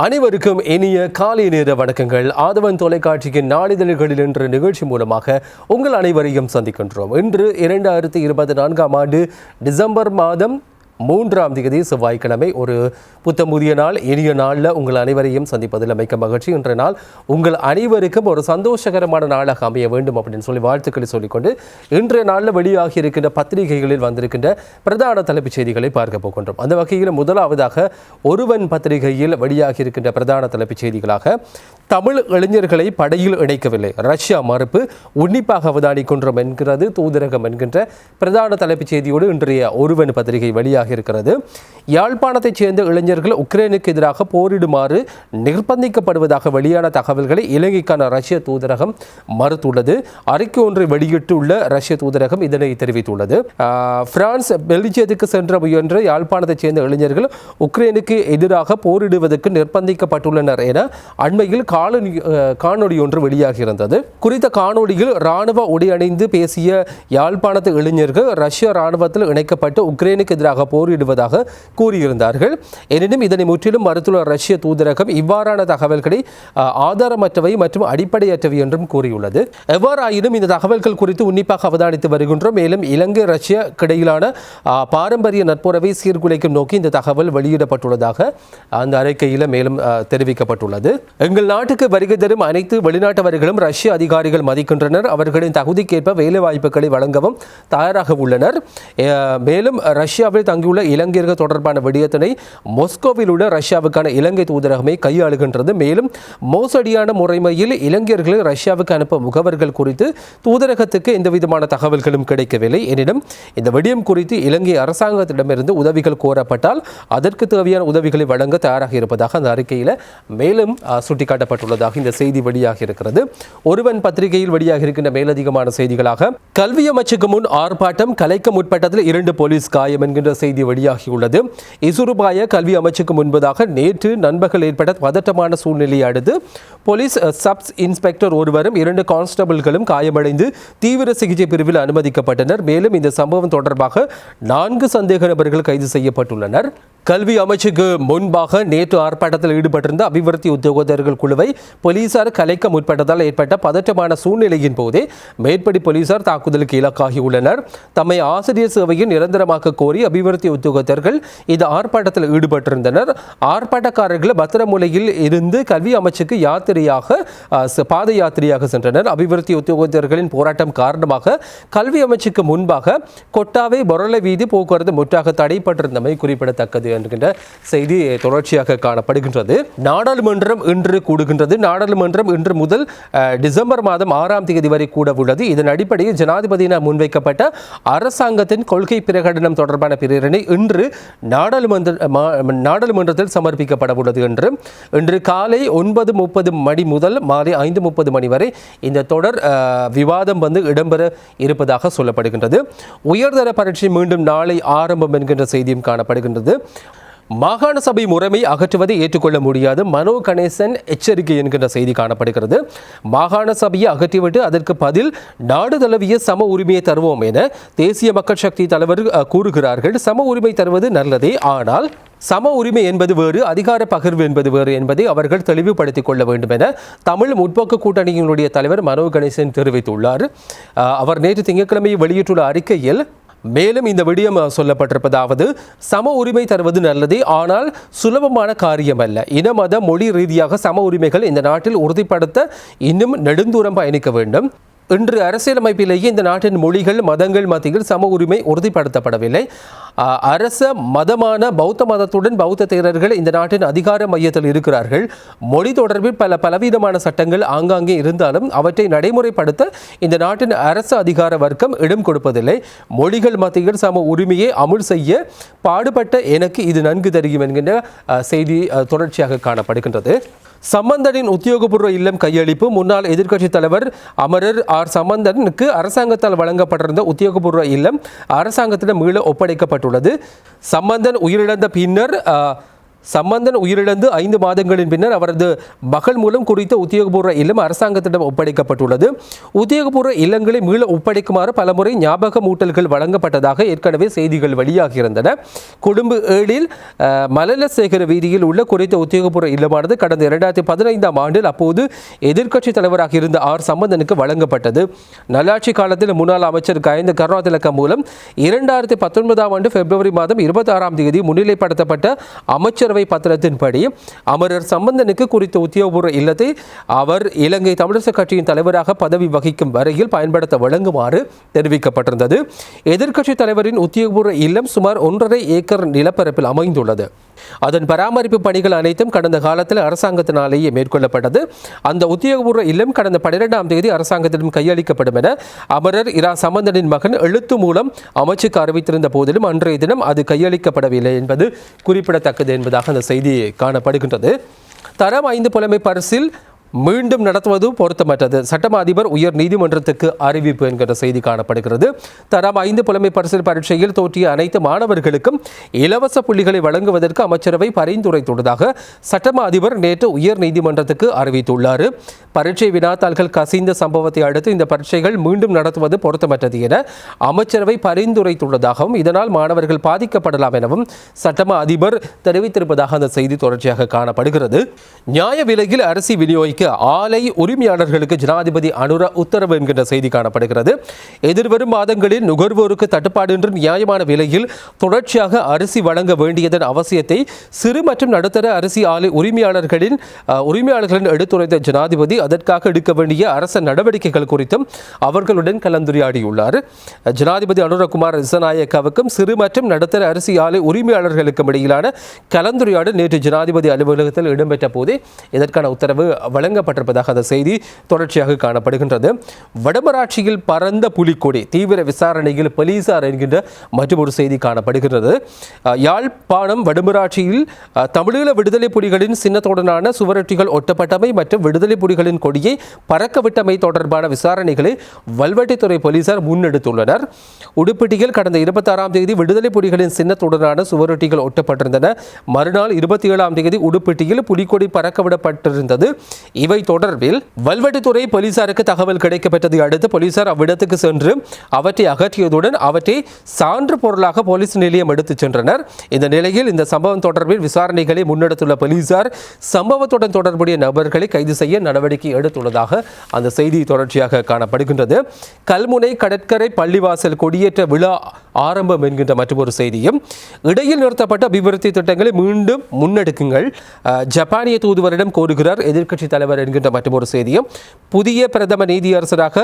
அனைவருக்கும் இனிய காலை நேர வணக்கங்கள். ஆதவன் தொலைக்காட்சியின் நாளிதழ்களில் என்ற நிகழ்ச்சி மூலமாக உங்கள் அனைவரையும் சந்திக்கின்றோம். இன்று இரண்டாயிரத்தி இருபத்தி நான்காம் ஆண்டு டிசம்பர் மாதம் மூன்றாம் தேதி செவ்வாய்க்கிழமை ஒரு புத்தமுதிய நாள் இனிய நாளில் உங்கள் அனைவரையும் சந்திப்பதில் மிக்க மகிழ்ச்சி. இன்றைய நாள் உங்கள் அனைவருக்கும் ஒரு சந்தோஷகரமான நாளாக அமைய வேண்டும் அப்படின்னு சொல்லி வாழ்த்துக்களை சொல்லிக்கொண்டு இன்றைய நாளில் வெளியாகி இருக்கின்ற பத்திரிகைகளில் வந்திருக்கின்ற பிரதான தலைப்புச் செய்திகளை பார்க்க போகின்றோம். அந்த வகையில் முதலாவதாக ஒருவன் பத்திரிகையில் வெளியாகி இருக்கின்ற பிரதான தலைப்புச் செய்திகளாக தமிழ் இளைஞர்களை படையில் இணைக்கவில்லை. ரஷ்யா மறுப்பு உன்னிப்பாக அவதானிக்கின்றோம் என்கிறது தூதரகம் என்கின்ற பிரதான தலைப்புச் செய்தியோடு இன்றைய ஒருவன் பத்திரிகை வெளியாக வெளியாகி இருக்கிறது. யாழ்ப்பாணத்தைச் சேர்ந்த இளைஞர்கள் உக்ரைனுக்கு எதிராக போரிடுமாறு நிர்பந்திக்கப்படுவதாக வெளியான தகவல்களை இலங்கைக்கான ரஷ்ய தூதரகம் மறுத்துள்ளது. அறிக்கை ஒன்றை வெளியிட்டுள்ள ரஷ்ய தூதரகம் இதனை தெரிவித்துள்ளது. பிரான்ஸ் பெல்ஜியத்துக்கு சென்ற முயன்ற யாழ்ப்பாணத்தைச் சேர்ந்த இளைஞர்கள் உக்ரைனுக்கு எதிராக போரிடுவதற்கு நிர்பந்திக்கப்பட்டுள்ளனர் என அண்மையில் காணொலி அஹ், ஒன்று வெளியாகியிருந்தது. குறித்த காணொலியில் இராணுவ உடை அணிந்து பேசிய யாழ்ப்பாணத்து இளைஞர்கள் ரஷ்ய இராணுவத்தில் இணைக்கப்பட்டு உக்ரைனுக்கு எதிராக போரிடுவதாக கூறியிருந்தார்கள். எனினும் இதனை முற்றிலும் மறுத்துள்ள ரஷ்ய தூதரகம் இவ்வாறான தகவல்களை ஆதாரமற்றவை மற்றும் அடிப்படையற்றவை என்றும் கூறியுள்ளது. எவ்வாறாயினும் இந்த தகவல்கள் குறித்து உன்னிப்பாக அவதானித்து வருகின்றோம். மேலும் இலங்கை ரஷ்ய இடையிலான பாரம்பரிய நட்புறவை சீர்குலைக்கும் நோக்கி இந்த தகவல் வெளியிடப்பட்டுள்ளதாக அந்த அறிக்கையில் மேலும் தெரிவிக்கப்பட்டுள்ளது. எங்கள் நாட்டுக்கு வருகை தரும் அனைத்து வெளிநாட்டவர்களும் ரஷ்ய அதிகாரிகள் மதிக்கின்றனர். அவர்களின் தகுதிக்கேற்ப வேலை வாய்ப்புகளை வழங்கவும் தயாராக உள்ளனர். மேலும் ரஷ்யாவில் தங்கியுள்ள இலங்கையர்கள் தொடர்பான விடயத்தினை மொஸ்கோவில் உள்ள ரஷ்யாவுக்கான இலங்கை தூதரகமே கையாளுகின்றது. மேலும் மோசடியான முறைமையில் இலங்கையர்களை ரஷ்யாவுக்கு அனுப்ப முகவர்கள் குறித்து தூதரகத்துக்கு எந்தவிதமான தகவல்களும் கிடைக்கவில்லை. எனினும் இந்த விடயம் குறித்து இலங்கை அரசாங்கத்திடமிருந்து உதவிகள் கோரப்பட்டால் அதற்கு தேவையான உதவிகளை வழங்க தயாராக இருப்பதாக அந்த அறிக்கையில் மேலும் சுட்டிக்காட்டப்பட்டுள்ளதாக இந்த செய்தி வெளியாக இருக்கிறது. ஒருவன் பத்திரிகையில் வெளியாக இருக்கின்ற மேலதிகமான செய்திகளாக கல்வி அமைச்சுக்கு முன் ஆர்ப்பாட்டம் கலைக்க முற்பட்டதில் இரண்டு போலீஸ் காயம் என்கின்ற செய்தி வெளியாகியுள்ளது. இசுருபாய கல்வி அமைச்சுக்கு முன்பதாக நேற்று நண்பர்கள் ஏற்பட்ட பதட்டமான சூழ்நிலையை அடுத்து போலீஸ் சப்ஸ் இன்ஸ்பெக்டர் ஒருவரும் இரண்டு கான்ஸ்டபிள்களும் காயமடைந்து தீவிர சிகிச்சை பிரிவில் அனுமதிக்கப்பட்டனர். மேலும் இந்த சம்பவம் தொடர்பாக நான்கு சந்தேக நபர்கள் கைது செய்யப்பட்டுள்ளனர். கல்வி அமைச்சுக்கு முன்பாக நேற்று ஆர்ப்பாட்டத்தில் ஈடுபட்டிருந்த அபிவிருத்தி உத்தியோகத்தர்கள் குழுவை போலீசார் கலைக்க முற்பட்டதால் ஏற்பட்ட பதற்றமான சூழ்நிலையின் போதே மேற்படி போலீசார் தாக்குதலுக்கு இலக்காகியுள்ளனர். தம்மை ஆசிரியர் சேவையை நிரந்தரமாக்க கோரி அபிவிருத்தி உத்தியோகத்தர்கள் இந்த ஆர்ப்பாட்டத்தில் ஈடுபட்டிருந்தனர். ஆர்ப்பாட்டக்காரர்கள் பத்திரமுலையில் இருந்து கல்வி அமைச்சுக்கு யாத்திரையாக பாத யாத்திரையாக சென்றனர். அபிவிருத்தி உத்தியோகத்தர்களின் போராட்டம் காரணமாக கல்வி அமைச்சுக்கு முன்பாக கொட்டாவை பொருளை வீதி போக்குவரத்து முற்றாக தடைப்பட்டிருந்தமை குறிப்பிடத்தக்கது என்கின்ற செய்தி தொடர்ச்சியாக காணப்படுகின்றது. நாடாளுமன்றம் இன்று கூடுகின்றது. நாடாளுமன்றம் இன்று முதல் டிசம்பர் மாதம் ஆறாம் தேதி வரை கூட உள்ளது. இதன் அடிப்படையில் ஜனாதிபதியினால் முன்வைக்கப்பட்ட அரசாங்கத்தின் கொள்கை பிரகடனம் தொடர்பான பிரேரணை இன்று நாடாளுமன்ற நாடாளுமன்றத்தில் சமர்ப்பிக்கப்பட உள்ளது என்று இன்று காலை ஒன்பது முப்பது மணி முதல் மாலை ஐந்து முப்பது மணி வரை இந்த தொடர் விவாதம் வந்து இடம்பெற இருப்பதாக சொல்லப்படுகின்றது. உயர்தர பரீட்சை மீண்டும் நாளை ஆரம்பம் என்கின்ற செய்தியும் காணப்படுகின்றது. மாகாண சபை முறைமை அகற்றுவதை ஏற்றுக்கொள்ள முடியாது. மனோ கணேசன் எச்சரிக்கை என்கின்ற செய்தி காணப்படுகிறது. மாகாண சபையை அகற்றிவிட்டு அதற்கு பதில் நாடு தழுவிய சம உரிமையை தருவோம் என தேசிய மக்கள் சக்தி தலைவர் கூறுகிறார்கள். சம உரிமை தருவது நல்லதே. ஆனால் சம உரிமை என்பது வேறு அதிகார பகிர்வு என்பது வேறு என்பதை அவர்கள் தெளிவுபடுத்திக் கொள்ள வேண்டும் என தமிழ் முற்போக்கு கூட்டணியினுடைய தலைவர் மனோ கணேசன் தெரிவித்துள்ளார். அவர் நேற்று திங்கட்கிழமை வெளியிட்டுள்ள அறிக்கையில் மேலும் இந்த விடயம் சொல்லப்பட்டிருப்பதாவது சம உரிமை தருவது நல்லது ஆனால் சுலபமான காரியம் அல்ல. இன மத மொழி ரீதியாக சம உரிமைகள் இந்த நாட்டில் உறுதிப்படுத்த இன்னும் நெடுந்தூரம் பயணிக்க வேண்டும். இன்று அரசியலமைப்பிலேயே இந்த நாட்டின் மொழிகள் மதங்கள் மத்தியில் சம உரிமை உறுதிப்படுத்தப்படவில்லை. அரச மதமான பௌத்த மதத்துடன் பௌத்த தேரர்கள் இந்த நாட்டின் அதிகார மையத்தில் இருக்கிறார்கள். மொழி தொடர்பில் பல பலவிதமான சட்டங்கள் ஆங்காங்கே இருந்தாலும் அவற்றை நடைமுறைப்படுத்த இந்த நாட்டின் அரசு அதிகார வர்க்கம் இடம் கொடுப்பதில்லை. மொழிகள் மத்தியில் சம உரிமையை அமுல் செய்ய பாடுபட்ட எனக்கு இது நன்கு தெரியும் என்கின்ற செய்தி தொடர்ச்சியாக காணப்படுகின்றது. சம்பந்தனின் உத்தியோகபூர்வ இல்லம் கையளிப்பு. முன்னாள் எதிர்க்கட்சித் தலைவர் அமரர் ஆர். சம்பந்தனுக்கு அரசாங்கத்தால் வழங்கப்பட்டிருந்த உத்தியோகபூர்வ இல்லம் அரசாங்கத்திடம் மீள ஒப்படைக்கப்பட்டுள்ளது. சம்பந்தன் உயிரிழந்த பின்னர் சம்பந்தன் உயிரிழந்து ஐந்து மாதங்களின் பின்னர் அவரது மகள் மூலம் குறித்த உத்தியோகபூர்வ இல்லம் அரசாங்கத்திடம் ஒப்படைக்கப்பட்டுள்ளது. உத்தியோகபூர்வ இல்லங்களை மீள ஒப்படைக்குமாறு பலமுறை ஞாபக மூட்டல்கள் வழங்கப்பட்டதாக ஏற்கனவே செய்திகள் வெளியாகியிருந்தன. கொழும்பு ஏழில் மலலசேகர வீதியில் உள்ள குறித்த உத்தியோகபூர்வ இல்லமானது கடந்த இரண்டாயிரத்தி பதினைந்தாம் ஆண்டில் அப்போது எதிர்க்கட்சி தலைவராக இருந்த ஆர். சம்பந்தனுக்கு வழங்கப்பட்டது. நல்லாட்சி காலத்தில் முன்னாள் அமைச்சர் கயந்த கருணாதிலக்கம் மூலம் இரண்டாயிரத்தி பத்தொன்பதாம் ஆண்டு பிப்ரவரி மாதம் இருபத்தி ஆறாம் தேதி முன்னிலைப்படுத்தப்பட்ட அமைச்சரவை பத்திரத்தின்படி அமரர் சம்பந்தனுக்கு குறித்த உத்தியோகபூர்வ இல்லத்தை அவர் இலங்கை தமிழரசு கட்சியின் தலைவராக பதவி வகிக்கும் வரையில் பயன்படுத்த வழங்குமாறு தெரிவிக்கப்பட்டிருந்தது. எதிர்க்கட்சி தலைவரின் உத்தியோகபூர்வ இல்லம் சுமார் ஒன்றரை ஏக்கர் நிலப்பரப்பில் அமைந்துள்ளது. அதன் பராமரிப்பு பணிகள் அனைத்தும் கடந்த காலத்தில் அரசாங்கத்தினாலேயே மேற்கொள்ளப்பட்டது. அந்த உத்தியோகபூர்வ இல்லம் கடந்த பன்னிரெண்டாம் தேதி அரசாங்கத்திடம் கையளிக்கப்படும் என அமரர் இரா சம்பந்தனின் மகன் எழுத்து மூலம் அமைச்சுக்கு அறிவித்திருந்த போதிலும் அன்றைய தினம் அது கையளிக்கப்படவில்லை என்பது குறிப்பிடத்தக்கது என்பதாக அந்த செய்தி காணப்படுகின்றது. தரம் ஐந்து புலமை பரிசில் மீண்டும் நடத்துவது பொருத்தமற்றது. சட்டமா அதிபர் உயர் நீதிமன்றத்துக்கு அறிவிப்பு என்கிற செய்தி காணப்படுகிறது. தரம் ஐந்து புலமை பரிசில் பரீட்சையில் தோற்றிய அனைத்து மாணவர்களுக்கும் இலவச புள்ளிகளை வழங்குவதற்கு அமைச்சரவை பரிந்துரைத்துள்ளதாக சட்டம அதிபர் நேற்று உயர் நீதிமன்றத்துக்கு அறிவித்துள்ளார். பரீட்சை வினாத்தாள்கள் கசிந்த சம்பவத்தை அடுத்து இந்த பரீட்சைகள் மீண்டும் நடத்துவது பொருத்தமற்றது என அமைச்சரவை பரிந்துரைத்துள்ளதாகவும் இதனால் மாணவர்கள் பாதிக்கப்படலாம் எனவும் சட்டம அதிபர் தெரிவித்திருப்பதாக அந்த செய்தி தொடர்ச்சியாக காணப்படுகிறது. நியாய விலையில் அரிசி விநியோகிக்க ஆலை உரிமையாளர்களுக்கு ஜனாதிபதி அனுர உத்தரவு என்கின்ற செய்தி காணப்படுகிறது. எதிர்வரும் மாதங்களில் நுகர்வோருக்கு தட்டுப்பாடின்றி நியாயமான விலையில் தொடர்ச்சியாக அரிசி வழங்க வேண்டியதன் அவசியத்தை சிறு மற்றும் நடுத்தர அரிசி ஆலை உரிமையாளர்களின் உரிமையாளர்களின் எடுத்துரைத்த ஜனாதிபதி அதற்காக எடுக்க வேண்டிய அரச நடவடிக்கைகள் குறித்தும் அவர்களுடன் கலந்துரையாடியுள்ளார். ஜனாதிபதி அனுரகுமார் திசநாயக்காவுக்கும் சிறு மற்றும் நடுத்தர அரிசி ஆலை உரிமையாளர்களுக்கும் இடையிலான கலந்துரையாடல் நேற்று ஜனாதிபதி அலுவலகத்தில் இடம்பெற்ற போதே இதற்கான உத்தரவு வழங்கப்பட்டிருப்பதாக அந்த செய்தி தொடர்ச்சியாக காணப்படுகின்றது. வடமராட்சியில் பரந்த புலிக்கொடி தீவிர விசாரணையில் போலீசார் என்கின்ற மற்றொரு செய்தி காணப்படுகின்றது. யாழ்ப்பாணம் வடமராட்சியில் தமிழீழ விடுதலை புலிகளின் சின்னத்துடனான சுவரொட்டிகள் ஒட்டப்பட்டமை மற்றும் விடுதலை புலிகளின் கொடியை பறக்கவிட்டமை தொடர்பான விசாரணைகளை வல்வெட்டித்துறை போலீசார் முன்னெடுத்துள்ளனர். உடுப்பிட்டியில் கடந்த இருபத்தாறாம் தேதி விடுதலை புலிகளின் சின்னத்துடனான சுவரொட்டிகள் ஒட்டப்பட்டிருந்தன. மறுநாள் இருபத்தி ஏழாம் தேதி உடுப்பிட்டியில் புலிக்கொடி பறக்கவிடப்பட்டிருந்தது. இவை தொடர்பில் வல்வெட்டுத்துறை போலீசாருக்கு தகவல் கிடைக்கப்பட்டதை அடுத்து போலீசார் அவ்விடத்துக்கு சென்று அவற்றை அகற்றியதுடன் அவற்றை சான்று பொருளாக போலீஸ் நிலையம் எடுத்துச் சென்றனர். இந்த நிலையில் இந்த சம்பவம் தொடர்பில் விசாரணைகளை முன்னெடுத்துள்ள போலீசார் சம்பவத்துடன் தொடர்புடைய நபர்களை கைது செய்ய நடவடிக்கை எடுத்துள்ளதாக அந்த செய்தி தொடர்ச்சியாக காணப்படுகின்றது. கல்முனை கடற்கரை பள்ளிவாசல் கொடியேற்ற விழா ஆரம்பம் என்கின்ற மற்றொரு செய்தியும் இடையில் நிறுத்தப்பட்ட அபிவிருத்தி திட்டங்களை மீண்டும் முன்னெடுக்குங்கள். ஜப்பானிய தூதுவரிடம் கோருகிறார் எதிர்க்கட்சி தலைவர் தலைவர் என்கின்ற மற்றொரு செய்தியும் புதிய பிரதம நீதியரசராக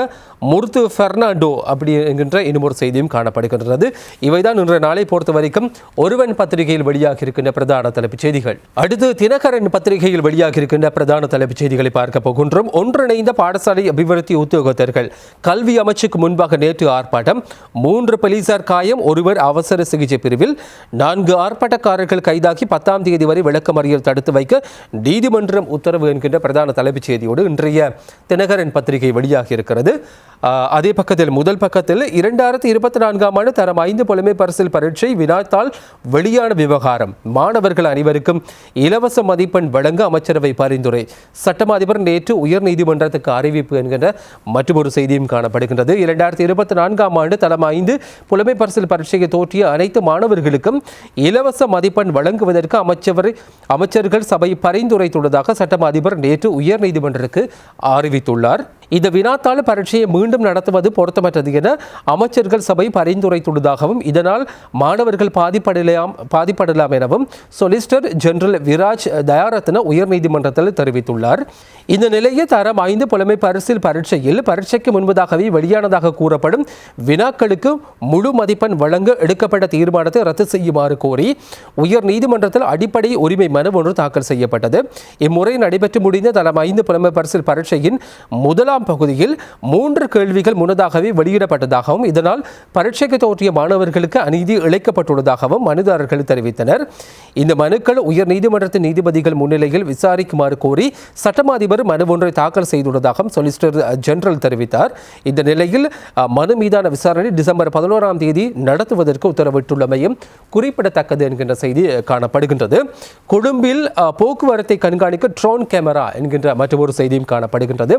முர்து பெர்னாண்டோ அப்படி என்கின்ற இன்னும் செய்தியும் காணப்படுகின்றது. இவைதான் இன்றைய நாளை பொறுத்த வரைக்கும் ஒருவன் பத்திரிகையில் வெளியாகி இருக்கின்ற பிரதான தலைப்புச் செய்திகள். அடுத்து தினகரன் பத்திரிகையில் வெளியாகி இருக்கின்ற பிரதான தலைப்புச் செய்திகளை பார்க்க போகின்றோம். ஒன்றிணைந்த பாடசாலை அபிவிருத்தி உத்தியோகத்தர்கள் கல்வி அமைச்சுக்கு முன்பாக நேற்று ஆர்ப்பாட்டம் மூன்று போலீசார் காயம் ஒருவர் அவசர சிகிச்சை பிரிவில் நான்கு ஆர்ப்பாட்டக்காரர்கள் கைதாகி பத்தாம் தேதி வரை விளக்கமறியல் தடுத்து வைக்க நீதிமன்றம் உத்தரவு என்கின்ற பிரதான தலைப்புச் செய்தியோடு இன்றைய தினகரன் பத்திரிகை வெளியாகி இருக்கிறது. அதே பக்கத்தில் முதல் பக்கத்தில் இரண்டாயிரத்தி இருபத்தி நான்காம் ஆண்டு தரம் ஐந்து புலமை பரிசில் பரீட்சை வினாத்தால் வெளியான விவகாரம். மாணவர்கள் அனைவருக்கும் இலவச மதிப்பெண் வழங்க அமைச்சரவை பரிந்துரை. சட்டம் அதிபர் நேற்று உயர்நீதிமன்றத்துக்கு அறிவிப்பு என்கின்ற மற்றொரு செய்தியும் காணப்படுகின்றது. இரண்டாயிரத்தி இருபத்தி நான்காம் ஆண்டு தரம் ஐந்து புலமை பரிசில் பரீட்சையை தோற்றிய அனைத்து மாணவர்களுக்கும் இலவச மதிப்பெண் வழங்குவதற்கு அமைச்சர் அமைச்சர்கள் சபை பரிந்துரைத்துள்ளதாக சட்டம் அதிபர் நேற்று உயர்நீதிமன்றத்துக்கு அறிவித்துள்ளார். இந்த வினாத்தாள் பரீட்சையை மீண்டும் நடத்துவது பொருத்தமற்றது என அமைச்சர்கள் சபை பரிந்துரைத்துள்ளதாகவும் இதனால் மாணவர்கள் பாதிப்படலாம் பாதிப்படலாம் எனவும் சொலிசிட்டர் ஜெனரல் விராஜ் தயாரத்ன உயர்நீதிமன்றத்தில் தெரிவித்துள்ளார். இந்த நிலையில் தரம் ஐந்து புலமை பரிசில் பரீட்சையில் பரீட்சைக்கு முன்பதாகவே வெளியானதாக கூறப்படும் வினாக்களுக்கு முழு மதிப்பெண் வழங்க எடுக்கப்பட்ட தீர்மானத்தை ரத்து செய்யுமாறு கோரி உயர் நீதிமன்றத்தில் அடிப்படை உரிமை மனு ஒன்று தாக்கல் செய்யப்பட்டது. இம்முறை நடைபெற்று முடிந்த தரம் ஐந்து புலமை பரிசில் பரீட்சையின் முதலாம் பகுதியில் மூன்று கேள்விகள் முன்னதாகவே வெளியிடப்பட்டதாகவும் இதனால் பரீட்சைக்கு தோற்றிய மாணவர்களுக்கு அநீதி இழைக்கப்பட்டுள்ளதாகவும் மனுதாரர்கள் தெரிவித்தனர். இந்த மனுக்கள் உயர் நீதிமன்றத்தின் நீதிபதிகள் முன்னிலையில் விசாரிக்குமாறு கோரி சட்டமா அதிபர் அதிபர் மனு ஒன்றை தாக்கல் செய்துள்ளதாக சொலிசிட்டர் ஜெனரல் தெரிவித்தார். இந்த நிலையில் மனு மீதான விசாரணை டிசம்பர் பதினோராம் தேதி நடத்துவதற்கு உத்தரவிட்டுள்ளமையும் குறிப்பிடத்தக்கது என்கின்ற செய்தி காணப்படுகின்றது. கொழும்பில் போக்குவரத்தை கண்காணிக்க ட்ரோன் கேமரா என்கின்ற மற்றொரு செய்தியும் காணப்படுகின்றது.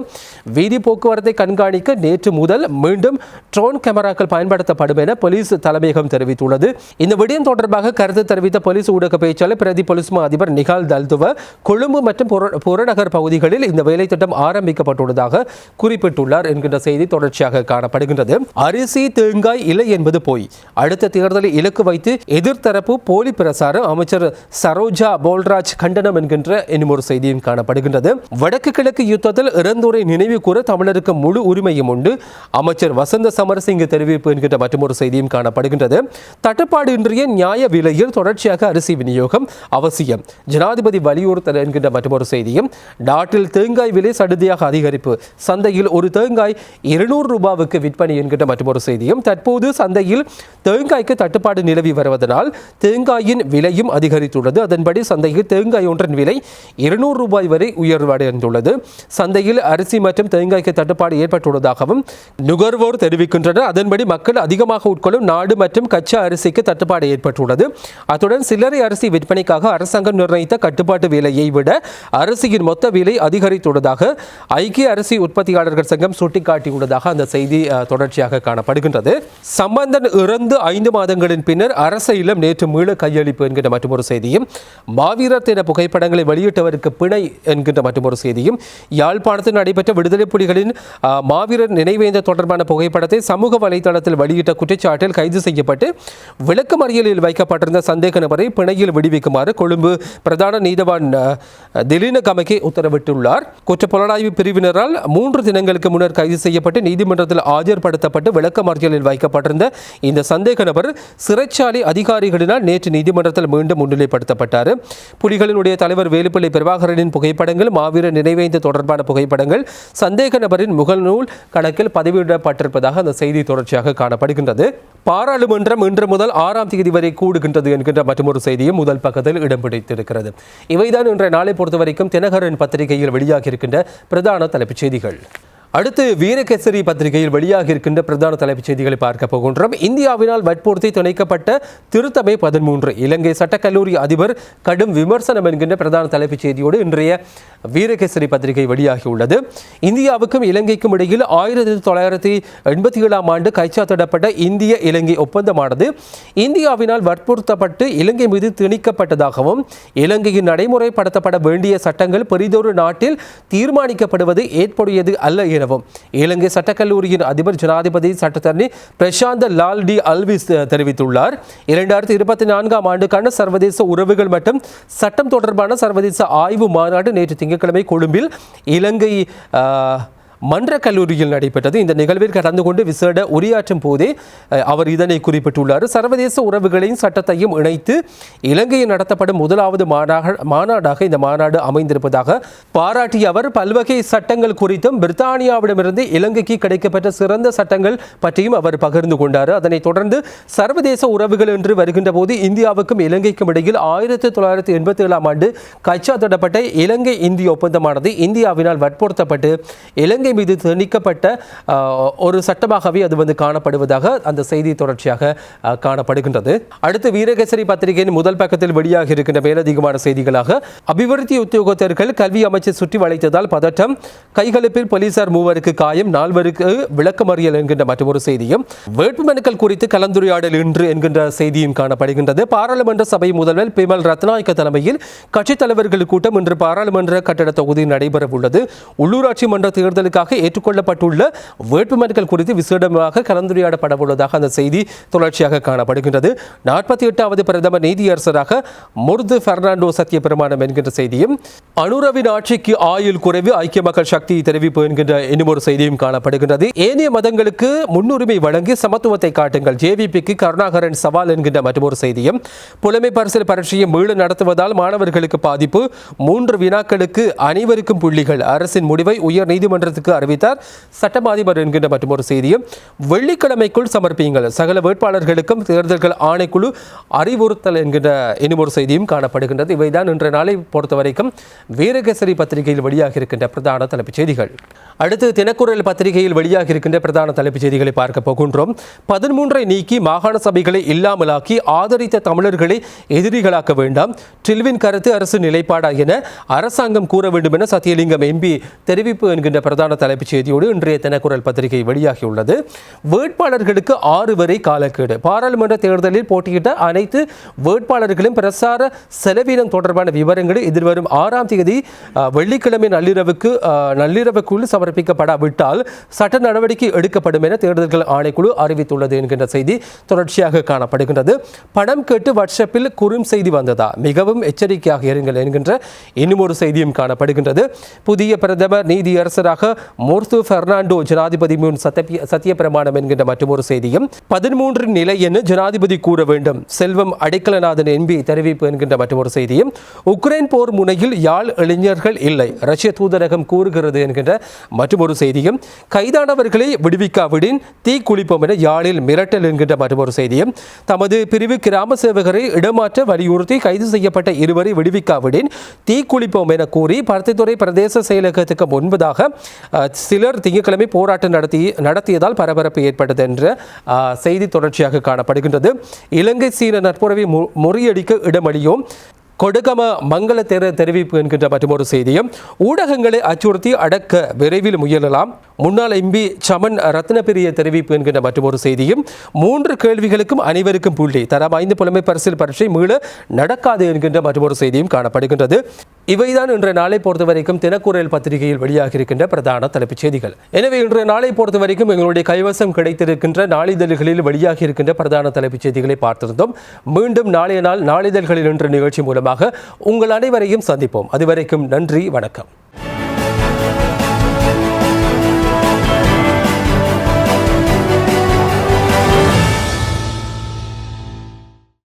வீதி போக்குவரத்தை கண்காணிக்க நேற்று முதல் மீண்டும் ட்ரோன் கேமராக்கள் பயன்படுத்தப்படும் என போலீஸ் தலைமையகம் தெரிவித்துள்ளது. இந்த விடயம் தொடர்பாக கருத்து தெரிவித்த போலீஸ் ஊடக பேச்சாளர் பிரதி போலீஸ் மா அதிபர் நிகால் தல்துவ கொழும்பு மற்றும் புறநகர் பகுதிகளில் இந்த வேலை திட்டம் ஆரம்பிக்கப்பட்டுள்ளதாக குறிப்பிட்டுள்ளார் என்கின்ற செய்தி தொடர்ச்சியாக காணப்படுகின்றது. அரிசி தேங்காய் இலை என்பது போய் அடுத்த தேர்தலை இலக்கு வைத்து எதிர்த்தரப்பு போலி பிரசாரம் அமைச்சர் சரோஜா போல்ராஜ் கண்டனம் என்கின்ற இன்னும் செய்தியும் காணப்படுகின்றது. வடக்கு கிழக்கு யுத்தத்தில் இறந்தோரை நினைவு கூற தமிழருக்கு முழு உரிமையும் உண்டு. அமைச்சர் வசந்த சமரசிங்க தெரிவிப்பு என்கின்ற மற்றொரு செய்தியும் காணப்படுகின்றது. தட்டுப்பாடு இன்றைய நியாய விலையில் தொடர்ச்சியாக அரிசி விநியோகம் அவசியம். ஜனாதிபதி வலியுறுத்தல் என்கின்ற மற்றொரு செய்தியும் நாட்டில் தேங்காய் விலை சடுதியாக அதிகரிப்பு. சந்தையில் ஒரு தேங்காய் இருநூறு ரூபாவுக்கு விற்பனை என்கின்ற மற்றொரு செய்தியும் தற்போது சந்தையில் தேங்காய்க்கு தட்டுப்பாடு நிலவி வருவதனால் தேங்காயின் விலையும் அதிகரித்துள்ளது. அதன்படி சந்தையில் தேங்காய் ஒன்றின் விலை இருநூறு ரூபாய் வரை உயர்வடைந்துள்ளது சந்தையில் அரிசி மற்றும் தேங்காய்க்கு தட்டுப்பாடு ஏற்பட்டுள்ளதாகவும் நுகர்வோர் தெரிவிக்கின்றனர். அதன்படி மக்கள் அதிகமாக உட்கொள்ளும் நாடு மற்றும் கச்சா அரிசிக்கு தட்டுப்பாடு ஏற்பட்டுள்ளது. அத்துடன் சில்லறை அரிசி விற்பனைக்காக அரசாங்கம் நிர்ணயித்த கட்டுப்பாட்டு விலையை விட அரிசியின் மொத்த விலை அதிக அதிகரித்துள்ளதாக ஐக்கிய அரிசி உற்பத்தியாளர்கள் சங்கம் சுட்டிக்காட்டியுள்ளதாக அந்த செய்தி தொடர்ச்சியாக காணப்படுகின்றது. சம்பந்தன் இறந்து ஐந்து மாதங்களின் பின்னர் அரச இளம் நேற்று மீள கையளிப்பு என்கின்ற மற்றொரு செய்தியும் மாவீரர் தின புகைப்படங்களை வெளியிட்டவருக்கு பிணை என்கின்ற மற்றொரு செய்தியும் யாழ்ப்பாணத்தில் நடைபெற்ற விடுதலை புலிகளின் மாவீரர் நினைவேந்த தொடர்பான புகைப்படத்தை சமூக வலைதளத்தில் வெளியிட்ட குற்றச்சாட்டில் கைது செய்யப்பட்டு விளக்கமறியலில் வைக்கப்பட்டிருந்த சந்தேக நபரை பிணையில் விடுவிக்குமாறு கொழும்பு பிரதான நீதவான் திலீன கமக்கி உத்தரவிட்டுள்ளார். குற்ற புலனாய்வு பிரிவினரால் மூன்று தினங்களுக்கு முன்னர் கைது செய்யப்பட்டு நீதிமன்றத்தில் ஆஜர்படுத்தப்பட்டு விளக்கமறியலில் வைக்கப்பட்டிருந்த இந்த சந்தேக நபர் சிறைச்சாலை அதிகாரிகளினால் நேற்று நீதிமன்றத்தில் மீண்டும் முன்னிலைப்படுத்தப்பட்டார். புலிகளினுடைய தலைவர் வேலுப்பிள்ளை பிரபாகரனின் புகைப்படங்கள் மாவீரர் நினைவேந்து தொடர்பான புகைப்படங்கள் சந்தேக நபரின் முகநூல் கணக்கில் பதிவிடப்பட்டிருப்பதாக அந்த செய்தி தொடர்ச்சியாக காணப்படுகின்றது. பாராளுமன்றம் இன்று முதல் ஆறாம் தேதி வரை கூடுகின்றது என்கின்ற மற்றொரு செய்தியும் முதல் பக்கத்தில் இடம் பிடித்திருக்கிறது. இவைதான் இன்றைய நாளை பொறுத்தவரைக்கும் தினகரன் பத்திரிகையில் வெளியாகியிருக்கின்ற பிரதான தலைப்புச் செய்திகள். அடுத்து வீரகேசரி பத்திரிகையில் வெளியாக இருக்கின்ற பிரதான தலைப்புச் செய்திகளை பார்க்க போகின்றோம். இந்தியாவினால் வற்புறுத்தி துணைக்கப்பட்ட திருத்தமை பதிமூன்று இலங்கை சட்டக்கல்லூரி அதிபர் கடும் விமர்சனம் என்கின்ற பிரதான தலைப்புச் செய்தியோடு இன்றைய வீரகேசரி பத்திரிகை வெளியாகியுள்ளது. இந்தியாவுக்கும் இலங்கைக்கும் இடையில் ஆயிரத்தி தொள்ளாயிரத்தி எண்பத்தி ஏழாம் ஆண்டு கைச்சாத்திடப்பட்ட இந்திய இலங்கை ஒப்பந்தமானது இந்தியாவினால் வற்புறுத்தப்பட்டு இலங்கை மீது திணிக்கப்பட்டதாகவும் இலங்கையின் நடைமுறைப்படுத்தப்பட வேண்டிய சட்டங்கள் பெரிதொரு நாட்டில் தீர்மானிக்கப்படுவது ஏற்புடையது அல்ல என எனவும். இலங்கை சட்டக்கல்லூரியின் அதிபர் ஜனாதிபதி சட்டத்தரணி பிரசாந்த் லால் டி அல்விஸ் தெரிவித்துள்ளார். இரண்டாயிரத்தி இருபத்தி நான்காம் ஆண்டுக்கான சர்வதேச உறவுகள் மற்றும் சட்டம் தொடர்பான சர்வதேச ஆய்வு மாநாடு நேற்று திங்கட்கிழமை கொழும்பில் இலங்கை மன்ற கல்லூரியில் நடைபெற்றது. இந்த நிகழ்வில் கலந்து கொண்டு விசேட உரையாற்றும் போதே அவர் இதனை குறிப்பிட்டுள்ளார். சர்வதேச உறவுகளையும் சட்டத்தையும் இணைத்து இலங்கையில் நடத்தப்படும் முதலாவது மாநாடாக இந்த மாநாடு அமைந்திருப்பதாக பாராட்டிய அவர் பல்வகை சட்டங்கள் குறித்தும் பிரித்தானியாவிடமிருந்து இலங்கைக்கு கிடைக்கப்பட்ட சிறந்த சட்டங்கள் பற்றியும் அவர் பகிர்ந்து கொண்டார். அதனைத் தொடர்ந்து சர்வதேச உறவுகள் என்று வருகின்ற போது இந்தியாவுக்கும் இலங்கைக்கும் இடையில் ஆயிரத்தி தொள்ளாயிரத்தி எண்பத்தி ஏழாம் ஆண்டு கைச்சாத்திடப்பட்ட இலங்கை இந்திய ஒப்பந்தமானது இந்தியாவினால் வற்புறுத்தப்பட்டு இலங்கை மீது திணிக்கப்பட்ட ஒரு சட்டமாகவே அது வந்து காணப்படுவதாக அந்த செய்தி தொடர்ச்சியாக காணப்படுகின்றது. அடுத்து வீரகேசரி பத்திரிகையின் முதல் பக்கத்தில் வெளியாக இருக்கின்ற மேலதிகமான செய்திகளாக அபிவிருத்தி உத்தியோகத்தர்கள் கல்வி அமைச்சர் சுற்றி வளைத்ததால் பதட்டம் கைகலப்பில் போலீசார் மூவருக்கு காயம் நால்வருக்கு விளக்கமறியல் என்கின்ற மற்றொரு செய்தியும் வேட்புமனுக்கள் குறித்து கலந்துரையாடல் இன்று என்கின்ற செய்தியும் காணப்படுகின்றது. பாராளுமன்ற சபை முதல்வர் பிமல் ரத்நாயக்க தலைமையில் கட்சித் தலைவர்கள் கூட்டம் இன்று பாராளுமன்ற கட்டட தொகுதியில் நடைபெற உள்ளது உள்ளூராட்சி மன்ற தேர்தலுக்கு தேர்தலுக்காக ஏற்றுக்கொள்ளப்பட்டுள்ள வேட்புமனுக்கள் குறித்து விசேடமாக கலந்துரையாடப்பட உள்ளதாக அந்த செய்தி தொடர்ச்சியாக காணப்படுகின்றது. நாற்பத்தி எட்டாவது பிரதமர் நீதியரசராக முர்து பெர்னாண்டோ சத்யபிரமாணம் என்கின்ற செய்தியும் அனுரவின் ஆட்சிக்கு ஆயுள் குறைவு ஐக்கிய மக்கள் சக்தி தெரிவிப்பு என்கின்ற இன்னும் ஒரு செய்தியும் காணப்படுகின்றது. ஏனைய மதங்களுக்கு முன்னுரிமை வழங்கி சமத்துவத்தை காட்டுங்கள். ஜேவிபிக்கு கருணாகரன் சவால் என்கின்ற மற்றொரு செய்தியும் புலமை பரிசல் பரீட்சையை மீள நடத்துவதால் மாணவர்களுக்கு பாதிப்பு மூன்று வினாக்களுக்கு அனைவருக்கும் புள்ளிகள். அரசின் முடிவை உயர் நீதிமன்றத்துக்கு ஊடகங்களுக்கு அறிவித்தார். சட்டமா அதிபர் என்கின்ற மற்றொரு செய்தியும் வெள்ளிக்கிழமைக்குள் சமர்ப்பியுங்கள். சகல வேட்பாளர்களுக்கும் தேர்தல்கள் ஆணைக்குழு அறிவுறுத்தல் என்கின்ற இன்னும் ஒரு செய்தியும் காணப்படுகின்றது. இவைதான் இன்றைய நாளை பொறுத்தவரைக்கும் வீரகேசரி பத்திரிகையில் வெளியாக இருக்கின்ற பிரதான தலைப்புச் செய்திகள். அடுத்து தினக்குரல் பத்திரிகையில் வெளியாக இருக்கின்ற பிரதான தலைப்புச் செய்திகளை பார்க்க போகின்றோம். பதிமூன்றை நீக்கி மாகாண சபைகளை இல்லாமலாக்கி ஆதரித்த தமிழர்களை எதிரிகளாக்க வேண்டாம். டில்வின் கருத்து அரசு நிலைப்பாடா என அரசாங்கம் கூற வேண்டும் என சத்தியலிங்கம் எம்பி தெரிவிப்பு என்கின்ற பிரதான தலைப்புச் செய்தியோடு இன்றைய தினக்குரல் பத்திரிகை வெளியாகியுள்ளது. வேட்பாளர்களுக்கு ஆறு வரை காலக்கேடு. பாராளுமன்ற தேர்தலில் போட்டியிட்ட அனைத்து வேட்பாளர்களும் பிரசார செலவினம் தொடர்பான விவரங்களை எதிர்வரும் ஆறாம் தேதி வெள்ளிக்கிழமை நள்ளிரவுக்கு நள்ளிரவுக்குள் சமர்ப்பிக்கப்படாவிட்டால் சட்ட நடவடிக்கை எடுக்கப்படும் என தேர்தல்கள் ஆணைக்குழு அறிவித்துள்ளது என்கின்ற செய்தி தொடர்ச்சியாக காணப்படுகின்றது. பணம் கேட்டு வாட்ஸ்அப்பில் குறும் செய்தி வந்ததா? மிகவும் எச்சரிக்கையாக இருங்கள் என்கின்ற இன்னும் ஒரு செய்தியும் காணப்படுகின்றது. புதிய பிரதமர் நீதியரசராக மோர்த்து பெர்னாண்டோ ஜனாதிபதி முன் சத்திய சத்தியபிரமாணம் என்கின்ற மற்றொரு செய்தியும் பதிமூன்று நிலை என ஜனாதிபதி கூற வேண்டும். செல்வம் அடைக்கலநாதன் என்பி தெரிவிப்பு என்கின்ற மற்றொரு செய்தியும் உக்ரைன் போர் முனையில் யாழ் இளைஞர்கள் இல்லை ரஷ்ய தூதரகம் கூறுகிறது என்கின்ற மற்றொரு செய்தியும் கைதானவர்களை விடுவிக்காவிடின் தீ குளிப்போம் என யாழில் மிரட்டல் என்கின்ற மற்றொரு செய்தியும் தமது பிரிவு கிராம சேவகரை இடமாற்ற வலியுறுத்தி கைது செய்யப்பட்ட இருவரை விடுவிக்காவிடின் தீ குளிப்போம் என கூறி பருத்தித்துறை பிரதேச செயலகத்துக்கு முன்பதாக சிலர் திங்கட்கிழமை போராட்டம் நடத்தி நடத்தியதால் பரபரப்பு ஏற்பட்டது என்ற செய்தி தொடர்ச்சியாக காணப்படுகின்றது. இலங்கை சீன நட்புறவை மு- முறியடிக்க இடமளியும். கொடுகம மங்கள தெர தெரிவிப்பு என்கின்ற மற்றொரு செய்தியும் ஊடகங்களை அச்சுறுத்தி அடக்க விரைவில் முயலலாம். முன்னாள் எம்பி சமன் ரத்னபிரிய தெரிவிப்பு என்கின்ற மற்றொரு செய்தியும் மூன்று கேள்விகளுக்கும் அனைவருக்கும் புள்ளி. தரம் ஐந்து புலமை பரிசில் பரீட்சை மீள நடக்காது என்கின்ற மற்றொரு செய்தியும் காணப்படுகின்றது. இவைதான் இன்றைய நாளை பொறுத்த வரைக்கும் தினக்குரல் பத்திரிகையில் வெளியாக இருக்கின்ற பிரதான தலைப்புச் செய்திகள். எனவே இன்றைய நாளை பொறுத்த வரைக்கும் எங்களுடைய கைவசம் கிடைத்திருக்கின்ற நாளிதழ்களில் வெளியாக இருக்கின்ற பிரதான தலைப்புச் செய்திகளை பார்த்திருந்தோம். மீண்டும் நாளைய நாள் நாளிதழ்களில் என்ற நிகழ்ச்சி மூலமாக உங்கள் அனைவரையும் சந்திப்போம். அதுவரைக்கும் நன்றி வணக்கம்.